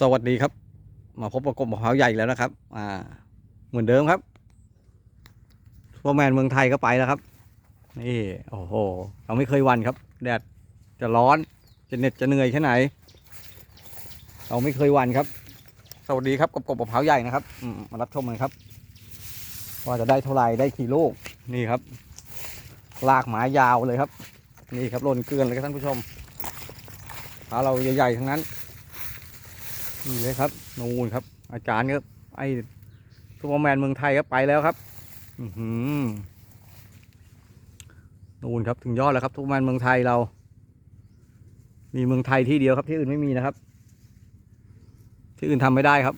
สวัสดีครับ มาพบกับกบมะพร้าวใหญ่แล้วนะครับ อ่า เหมือนเดิมครับทัวร์แมนเมืองไทยก็ไปแล้วครับ นี่โอ้โหเราไม่เคยวันครับ แดดจะร้อนจะเหน็ดจะเหนื่อยแค่ไหน เราไม่เคยวันครับ สวัสดีครับกบกบมะพร้าวใหญ่นะครับอืมมารับชมกันครับ ว่าจะได้เท่าไหร่ได้กี่ลูกนี่ครับ ลากหมายาวเลยครับ นี่ครับหล่นเกลือนเลยครับท่านผู้ชมปลาเราใหญ่ๆทั้งนั้น นี่เลยครับนูนครับ อาจารย์ก็ไอ้ซูเปอร์แมนเมืองไทยก็ไปแล้วครับ อือหือนูนครับถึงยอดแล้วครับซูเปอร์แมนเมืองไทยเรา มีเมืองไทยที่เดียวครับที่อื่นไม่มีนะครับ ที่อื่นทำไม่ได้ครับ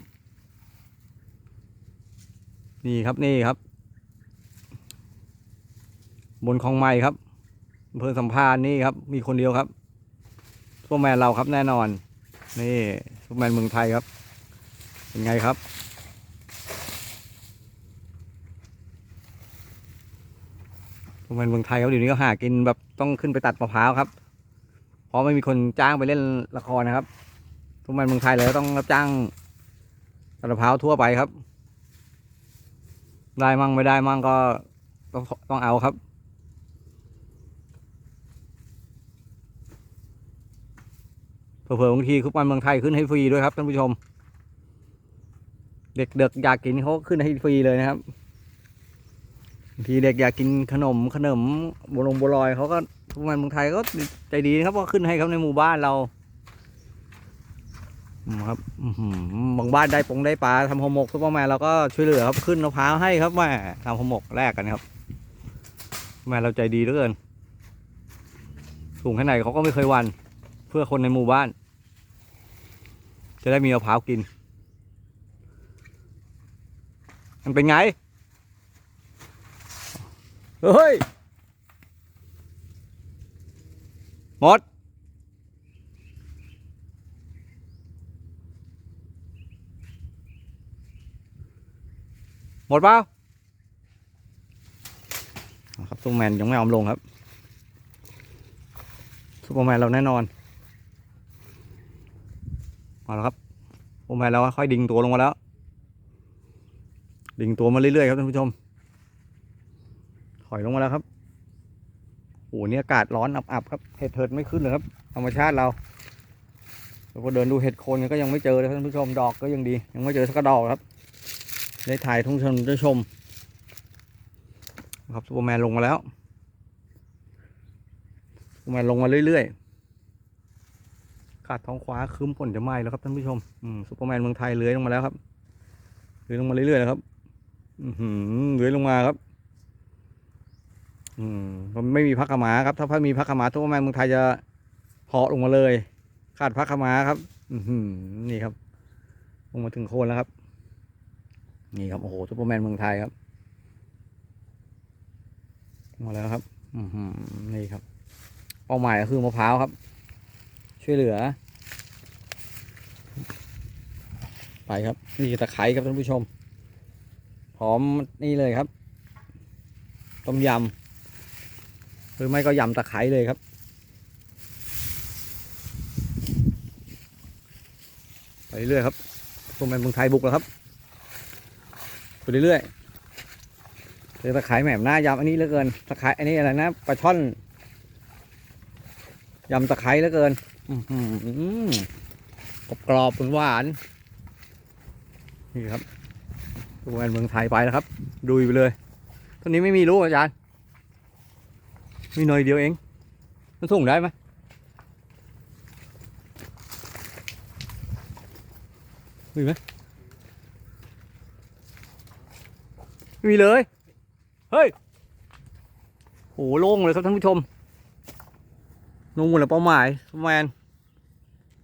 นี่ครับนี่ครับ บนคลองไม้ครับอำเภอสัมพานนี่ครับ มีคนเดียวครับซูเปอร์แมนเราครับแน่นอน นี่ ซูเปอร์แมนเมืองไทยครับ เป็นไงครับ ซูเปอร์แมนเมืองไทยครับเดี๋ยวนี้ก็หากินแบบต้องขึ้นไปตัดมะพร้าวครับ เพราะไม่มีคนจ้างไปเล่นละครนะครับ ซูเปอร์แมนเมืองไทยเลยต้องรับจ้างตัดมะพร้าวทั่วไปครับ ได้มั่งไม่ได้มั่งก็ต้องต้องเอาครับ เผื่อบางทีคุปมันเมืองไทยขึ้นให้ฟรีด้วยครับท่านผู้ชม เด็กๆอยากกินเขาขึ้นให้ฟรีเลยนะครับบางทีเด็กอยากกินขนมขนมบัวลงบัวลอยเขาก็คุปมันเมืองไทยก็ใจดีนะครับว่าขึ้นให้เขาในหมู่บ้านเราครับหือบางบ้านได้ปงได้ปลาทำหอหมกซุปเปอร์แมนเราก็ช่วยเหลือครับขึ้นมะพร้าวให้ครับแม่ทำหอหมกแลกกันครับแม่เราใจดีเหลือเกินสูงแค่ไหนเขาก็ไม่เคยวัน เพื่อคนในหมู่บ้าน จะได้มีมะพร้าวกิน มันเป็นไง เฮ้ย หมด หมดเปล่าครับซูเปอร์แมนยังไม่ยอมลงครับซูเปอร์แมนเราแน่นอน มาแล้วครับผมไปแล้วค่อยดิ่งตัวลงมาแล้ว ดิ่งตัวมาเรื่อยๆครับท่านผู้ชม ถอยลงมาแล้วครับโอ้โหนี่อากาศร้อนอับๆครับ เห็ดเถิดไม่ขึ้นเลยครับ ธรรมชาติเราเราก็เดินดูเห็ดโคนก็ยังไม่เจอเลยท่านผู้ชมดอกก็ยังดี ยังไม่เจอสักดอกครับได้ถ่ายทุ่งชนได้ชม ครับซูเปอร์แมนลงมาแล้วซูเปอร์แมนลงมาเรื่อยๆ ขาดท้องฟ้าครึ้มฝนจะไหม้แล้วครับท่านผู้ชมอืมซูเปอร์แมนเมืองไทยเลื้อยลงมาแล้วครับเลื้อยลงมาเรื่อยๆแล้วครับอือเลื้อยลงมาครับ อืมมันไม่มีพักขมาครับ ถ้าพักมีพักขมาซูเปอร์แมนเมืองไทยจะเหาะลงมาเลย ขาดพักขมาครับ อือนี่ครับ ลงมาถึงโคนแล้วครับ นี่ครับโอ้โหซูเปอร์แมนเมืองไทยครับมาแล้วครับ อือนี่ครับ เป้าหมายก็คือมะพร้าวครับ ช่วยเหลือ ไปครับ นี่ตะไคร้ครับท่านผู้ชมพร้อมนี่เลยครับ ต้มยำหรือไม่ก็ยำตะไคร้เลยครับไปเรื่อยครับตรงแมนเมืองไทยบุกแล้วครับ ไปเรื่อยเจอตะไคร้แหม่มหน้ายำอันนี้เหลือเกิน ตะไคร้อันนี้อะไรนะ ปลาช่อน ยำตะไคร้เหลือเกิน กรอบกรอบหวานนี่ครับตัวแมนเมืองไทยไปแล้วครับ ดูไปเลยต้นนี้ไม่มีลูกอาจารย์ มีหน่อยเดียวเอง มันส่งได้ไหมมีไหมมีเลย เฮ้ยโหโล่งเลยครับท่านผู้ชมนู่นแหละเป้าหมายแมน